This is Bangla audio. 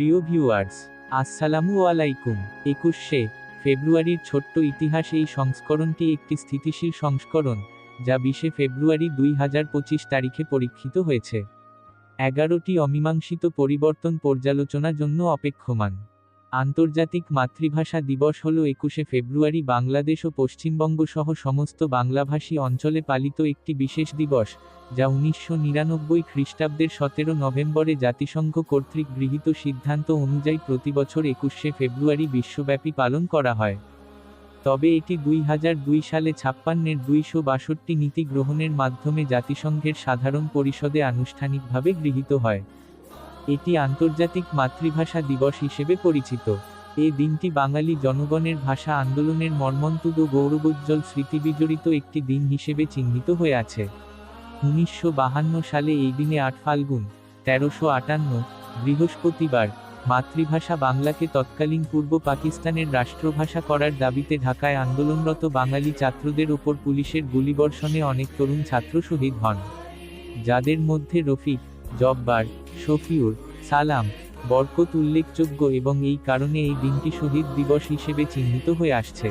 প্রিয় ভিউয়ার্স, আসসালামু আলাইকুম। একুশে ফেব্রুয়ারির ছোট্ট ইতিহাস এই সংস্করণটি একটি স্থিতিশীল সংস্করণ, যা বিশে ফেব্রুয়ারি দুই হাজার পঁচিশ তারিখে পরীক্ষিত হয়েছে। এগারোটি অমীমাংসিত পরিবর্তন পর্যালোচনার জন্য অপেক্ষমান। আন্তর্জাতিক মাতৃভাষা দিবস হল একুশে ফেব্রুয়ারি বাংলাদেশ ও পশ্চিমবঙ্গ সহ সমস্ত বাংলাভাষী অঞ্চলে পালিত একটি বিশেষ দিবস, যা উনিশশো নিরানব্বই খ্রিস্টাব্দের সতেরো নভেম্বরে জাতিসংঘ কর্তৃক গৃহীত সিদ্ধান্ত অনুযায়ী প্রতিবছর একুশে ফেব্রুয়ারি বিশ্বব্যাপী পালন করা হয়। তবে এটি দুই হাজার দুই সালে ছাপ্পান্নের দুইশো বাষট্টি নীতি গ্রহণের মাধ্যমে জাতিসংঘের সাধারণ পরিষদে আনুষ্ঠানিকভাবে গৃহীত হয়। এটি আন্তর্জাতিক মাতৃভাষা দিবস হিসেবে পরিচিত। এই দিনটি বাঙালি জনগণের ভাষা আন্দোলনের মর্মন্তুদ ও গৌরবোজ্জ্বল স্মৃতিবিজড়িত একটি দিন হিসেবে চিহ্নিত হয়ে আছে। উনিশশো সালে এই দিনে আট ফাল্গুন, তেরোশো আটান্ন, বৃহস্পতিবার, মাতৃভাষা বাংলাকে তৎকালীন পূর্ব পাকিস্তানের রাষ্ট্রভাষা করার দাবিতে ঢাকায় আন্দোলনরত বাঙালি ছাত্রদের ওপর পুলিশের গুলিবর্ষণে অনেক তরুণ ছাত্র শহীদ হন। যাদের মধ্যে রফিক জব্বার শফিউর সালাম, বরকত উল্লেখযোগ্য এবং এই কারণে এই দিনটি শহীদ দিবস হিসেবে চিহ্নিত হয়ে আসছে।